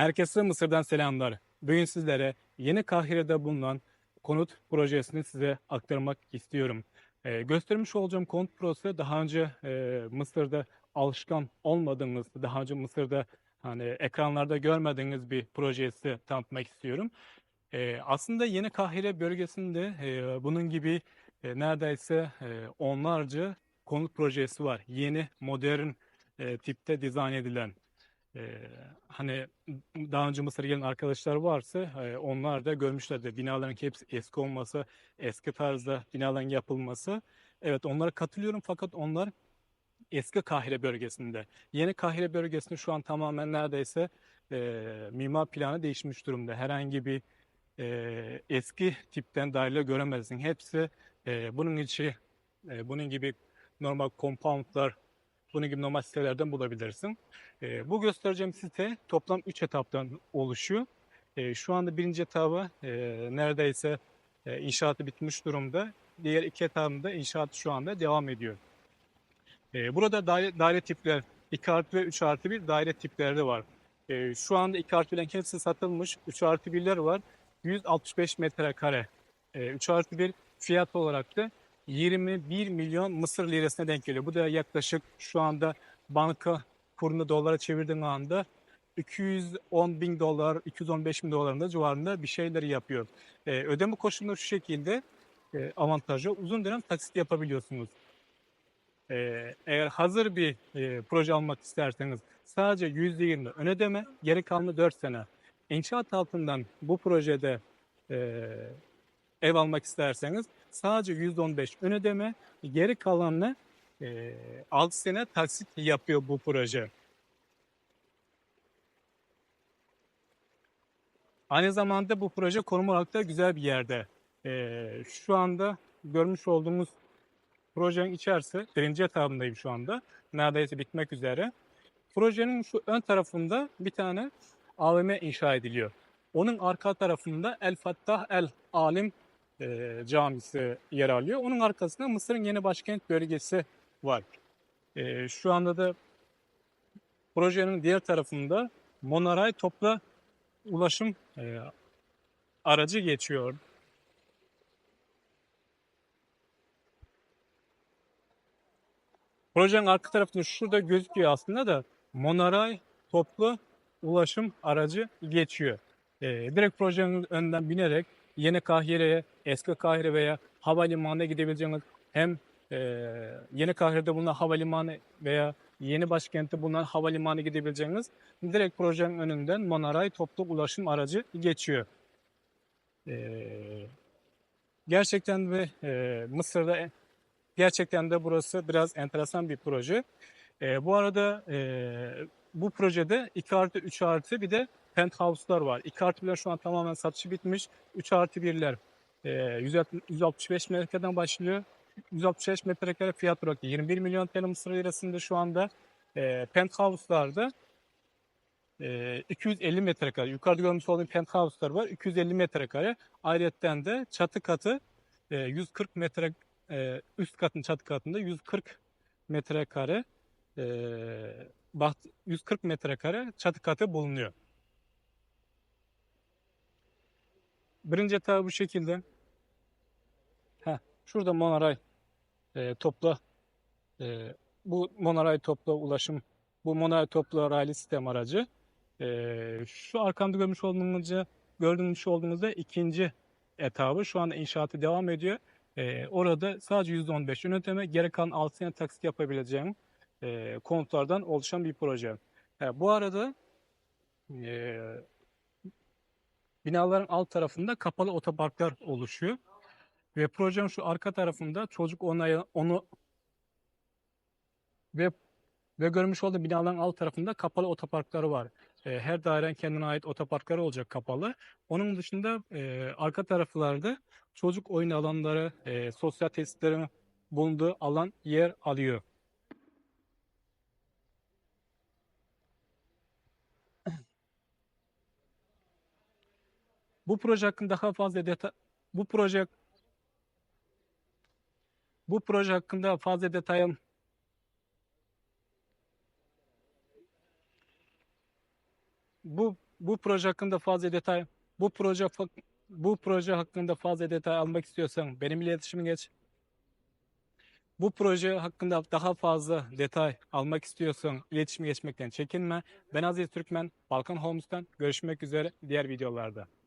Herkese Mısır'dan selamlar. Bugün sizlere Yeni Kahire'de bulunan konut projesini size aktarmak istiyorum. Ee, göstermiş olacağım konut projesi daha önce e, Mısır'da alışkan olmadığınız, daha önce Mısır'da hani ekranlarda görmediğiniz bir projesi tanıtmak istiyorum. Ee, aslında Yeni Kahire bölgesinde e, bunun gibi e, neredeyse e, onlarca konut projesi var. Yeni, modern e, tipte dizayn edilen. Ee, hani daha önce Mısır'a gelen arkadaşlar varsa e, onlar da görmüşlerdir. Binaların hepsi eski olması, eski tarzda binaların yapılması. Evet onlara katılıyorum fakat onlar eski Kahire bölgesinde. Yeni Kahire bölgesinde şu an tamamen neredeyse e, mimar planı değişmiş durumda. Herhangi bir e, eski tipten daire göremezsin. Hepsi e, bunun içi, e, bunun gibi normal compoundlar, bunun gibi normal sitelerden bulabilirsin. E, bu göstereceğim site toplam 3 etaptan oluşuyor. E, şu anda birinci etabı e, neredeyse e, inşaatı bitmiş durumda. Diğer iki etabında inşaat şu anda devam ediyor. E, burada daire, daire tipler 2 artı ve 3 artı 1 daire tipleri de var. E, şu anda 2 artı 1'lerin hepsi satılmış. 3 artı 1'ler var. 165 metrekare. E, 3 artı 1 fiyat olarak da 21 milyon Mısır lirasına denk geliyor. Bu da yaklaşık şu anda banka kurunu dolara çevirdiğin anda 210 bin dolar, 215 bin dolarında civarında bir şeyleri yapıyor. E, ödeme koşulları şu şekilde e, avantajı uzun dönem taksit yapabiliyorsunuz. E, eğer hazır bir e, proje almak isterseniz sadece %20 ön ödeme, geri kalanı 4 sene. İnşaat altından bu projede e, ev almak isterseniz sadece %15 ön ödeme, geri kalanını e, 6 sene taksit yapıyor bu proje. Aynı zamanda bu proje konum olarak da güzel bir yerde. E, şu anda görmüş olduğumuz projenin içerisi birinci etabındayım şu anda. Neredeyse bitmek üzere. Projenin şu ön tarafında bir tane AVM inşa ediliyor. Onun arka tarafında El Fattah El Alim camisi yer alıyor. Onun arkasında Mısır'ın yeni başkent bölgesi var. Şu anda da projenin diğer tarafında Monoray topla ulaşım aracı geçiyor. Projenin arka tarafında şurada gözüküyor aslında da Monoray toplu ulaşım aracı geçiyor. E, direkt projenin önden binerek Yeni Kahire'ye, Eski Kahire veya havalimanına gidebileceğiniz hem e, Yeni Kahire'de bulunan havalimanı veya yeni başkentte bulunan havalimanı gidebileceğiniz direkt projenin önünden Monoray toplu ulaşım aracı geçiyor. E, gerçekten ve e, Mısır'da gerçekten de burası biraz enteresan bir proje. E, bu arada e, bu projede 2 artı 3 artı bir de penthouse'lar var. 2 artı 1'ler şu an tamamen satışı bitmiş. 3 artı 1'ler e, 165 metrekareden başlıyor. 165 metrekare fiyat olarak 21 milyon TL Mısır lirasında şu anda e, penthouse'larda e, 250 metrekare. Yukarıda görmüş olduğum penthouse'lar var. 250 metrekare. Ayrıca de çatı katı e, 140 metre e, üst katın çatı katında 140 metrekare e, baht 140 metrekare çatı katı bulunuyor. Birinci etabı bu şekilde. Heh, şurada monoray e, topla e, bu monoray topla ulaşım bu monoray topla raylı sistem aracı. E, şu arkamda görmüş olduğunuz gördüğünüz olduğunuzda ikinci etabı şu anda inşaatı devam ediyor. E, orada sadece %15 ön ödeme, geri kalan 6 sene taksit yapabileceğim e, konutlardan oluşan bir proje. E, bu arada e, binaların alt tarafında kapalı otoparklar oluşuyor. Ve projenin şu arka tarafında çocuk onayı, onu ve ve görmüş olduğu binaların alt tarafında kapalı otoparkları var. E, her dairenin kendine ait otoparkları olacak kapalı. Onun dışında e, arka taraflarda çocuk oyun alanları, e, sosyal tesislerin bulunduğu alan yer alıyor. Bu proje hakkında daha fazla detay bu proje bu proje hakkında fazla detayın bu bu proje hakkında fazla detay bu proje bu proje hakkında fazla detay almak istiyorsan benim iletişime geç. Bu proje hakkında daha fazla detay almak istiyorsan iletişime geçmekten çekinme. Ben Aziz Türkmen, Balkan Homes'tan görüşmek üzere diğer videolarda.